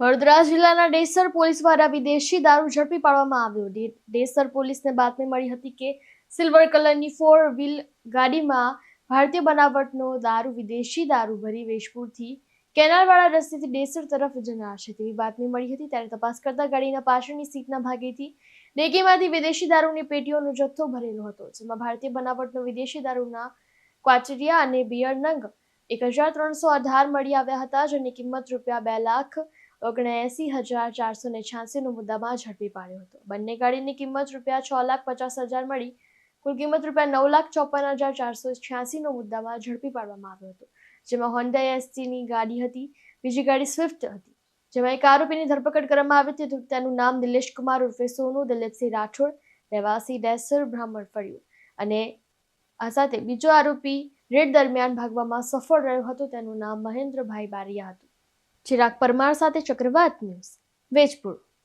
વડોદરા જિલ્લાના ડેસર પોલીસ દ્વારા વિદેશી દારૂ ઝડપી પાડવામાં આવ્યો. ડેસર પોલીસને બાતમી મળી હતી કે સિલ્વર કલરની ફોર વ્હીલ ગાડીમાં ભારતીય બનાવટનો દારૂ, વિદેશી દારૂ ભરી વેશપુરથી કેનાલવાળા રસ્તેથી ડેસર તરફ જનાર તેવી બાતમી મળી હતી. ત્યારે તપાસ કરતા ગાડીના પાછળની સીટના ભાગેથી ડેગીમાંથી વિદેશી દારૂની પેટીઓનો જથ્થો ભરેલો હતો, જેમાં ભારતીય બનાવટનો વિદેશી દારૂના ક્વાચરિયા અને બિયર નંગ એક હજાર ત્રણસો અઢાર મળી આવ્યા હતા, જેની કિંમત રૂપિયા બે લાખ ઓગણએંસી હજાર ચારસો ને છ્યાસીનો મુદ્દામાં ઝડપી પાડ્યો હતો. બંને ગાડીની કિંમત રૂપિયા છ લાખ પચાસ હજાર મળી. કુલ કિંમત રૂપિયા નવ લાખ ચોપન હજાર ચારસો છ્યાસીનો મુદ્દામાં ઝડપી પાડવામાં આવ્યો હતો. જેમાં હોન્ડા એસટીની ગાડી હતી, બીજી ગાડી સ્વિફ્ટ હતી. જેમાં એક આરોપીની ધરપકડ કરવામાં આવી હતી તેનું નામ દિલેશ કુમાર ઉર્ફે સોનુ દિલીપસિંહ રાઠોડ, રહેવાસી ડેસર બ્રાહ્મણ ફળ્યું. અને આ સાથે બીજો આરોપી રેડ દરમિયાન ભાગવામાં સફળ રહ્યો હતો, તેનું નામ મહેન્દ્રભાઈ બારિયા હતું. ચિરાગ પરમાર સાથે ચક્રવાત ન્યૂઝ વેજપુર.